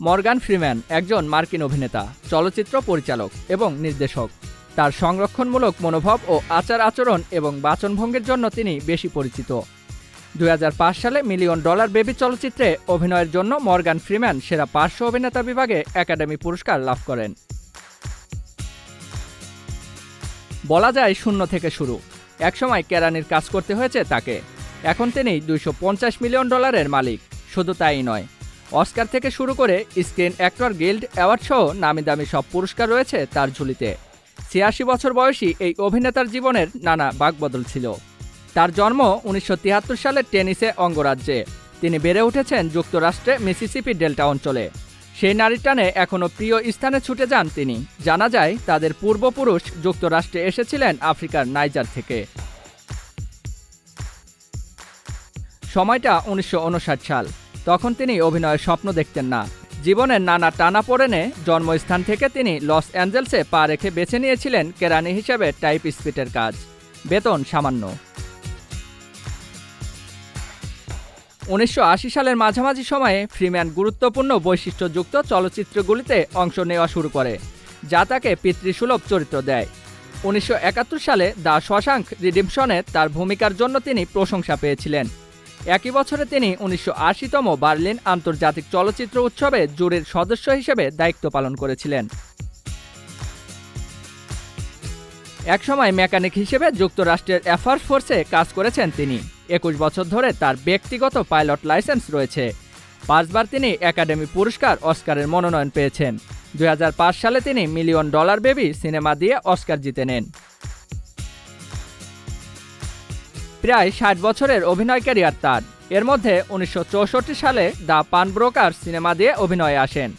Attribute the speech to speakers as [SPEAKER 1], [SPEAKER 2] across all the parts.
[SPEAKER 1] Morgan Freeman একজন মার্কিন অভিনেতা, চলচ্চিত্র পরিচালক এবং নির্দেশক। তার সংরক্ষণমূলক মনোভাব ও আচার আচরণ এবং বাচনভঙ্গের জন্য তিনি বেশি পরিচিত। দু হাজার পাঁচ সালে মিলিয়ন ডলার বেবি চলচ্চিত্রে অভিনয়ের জন্য মর্গান ফ্রিম্যান সেরা পার্শ্ব অভিনেতা বিভাগে একাডেমি পুরস্কার লাভ করেন। বলা যায় শূন্য থেকে শুরু। একসময় কেরানির কাজ করতে হয়েছে তাকে। এখন তিনি দুইশো মিলিয়ন ডলারের মালিক। শুধু তাই নয় অস্কার থেকে শুরু করে স্ক্রিন অ্যাক্টর গিল্ড অ্যাওয়ার্ড সহ নামি দামি সব পুরস্কার রয়েছে তার ঝুলিতে। ছিয়াশি বছর বয়সী এই অভিনেতার জীবনের নানা বাকবদল ছিল। তার জন্ম উনিশশো সালের টেনিসে অঙ্গরাজ্যে। তিনি বেড়ে উঠেছেন যুক্তরাষ্ট্রে মিসিসিপি ডেল্টা অঞ্চলে। সেই নারীর টানে এখনও প্রিয় স্থানে ছুটে যান তিনি। জানা যায়, তাদের পূর্বপুরুষ যুক্তরাষ্ট্রে এসেছিলেন আফ্রিকার নাইজার থেকে। সময়টা উনিশশো উনষাট সাল। তখন তিনি অভিনয়ের স্বপ্ন দেখতেন না। জীবনের নানা টানা পড়েনে জন্মস্থান থেকে তিনি লস অ্যাঞ্জেলসে পা রেখে বেছে নিয়েছিলেন কেরানি হিসেবে টাইপ স্পিটের কাজ। বেতন সামান্য। উনিশশো আশি সালের মাঝামাঝি সময়ে ফ্রিম্যান গুরুত্বপূর্ণ বৈশিষ্ট্যযুক্ত চলচ্চিত্রগুলিতে অংশ নেওয়া শুরু করে, যা তাকে পিতৃসুলভ চরিত্র দেয়। উনিশশো একাত্তর সালে দ্য শশাঙ্ক রিডিমশনে তার ভূমিকার জন্য তিনি প্রশংসা পেয়েছিলেন। একই বছরে তিনি উনিশশো আশি তম বার্লিন আন্তর্জাতিক চলচ্চিত্র উৎসবে জুরির সদস্য হিসেবে দায়িত্ব পালন করেছিলেন। একসময় মেকানিক হিসেবে যুক্তরাষ্ট্রের এফার ফোর্সে কাজ করেছেন তিনি। একুশ বছর ধরে তার ব্যক্তিগত পাইলট লাইসেন্স রয়েছে। পাঁচবার তিনি একাডেমি পুরস্কার অস্কারের মনোনয়ন পেয়েছেন। দুই হাজার পাঁচ সালে তিনি মিলিয়ন ডলার বেবি সিনেমা দিয়ে অস্কার জিতে নেন। প্রায় ষাট বছরের অভিনয় ক্যারিয়ার তার। এর মধ্যে উনিশশো চৌষট্টি সালে দ্য পান ব্রোকার সিনেমা দিয়ে অভিনয়ে আসেন।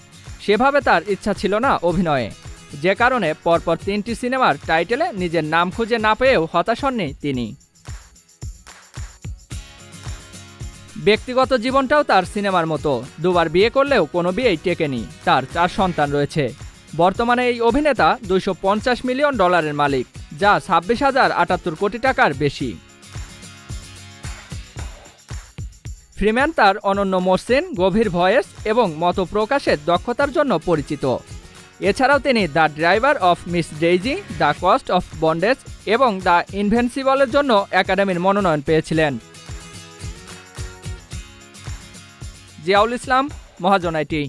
[SPEAKER 1] সেভাবে তার ইচ্ছা ছিল না অভিনয়ে। যে কারণে পরপর তিনটি সিনেমার টাইটেলে নিজের নাম খুঁজে না পেয়েও হতাশ হননি তিনি। ব্যক্তিগত জীবনটাও তার সিনেমার মতো। দুবার বিয়ে করলেও কোনো বিয়েই টেকেনি। তার চার সন্তান রয়েছে। বর্তমানে এই অভিনেতা দুইশো পঞ্চাশ মিলিয়ন ডলারের মালিক, যা ছাব্বিশ হাজার আটাত্তর কোটি টাকার বেশি। ফ্রিম্যান তার অনন্য মসৃণ, গভীর ভয়েস এবং মত প্রকাশের দক্ষতার জন্য পরিচিত। এছাড়াও তিনি the driver of miss Daisy, the cost of bondage এবং দ্য ইনভেন্সিবলের জন্য একাডেমির মনোনয়ন পেয়েছিলেন। জিয়াউল ইসলাম মহাজনাইটি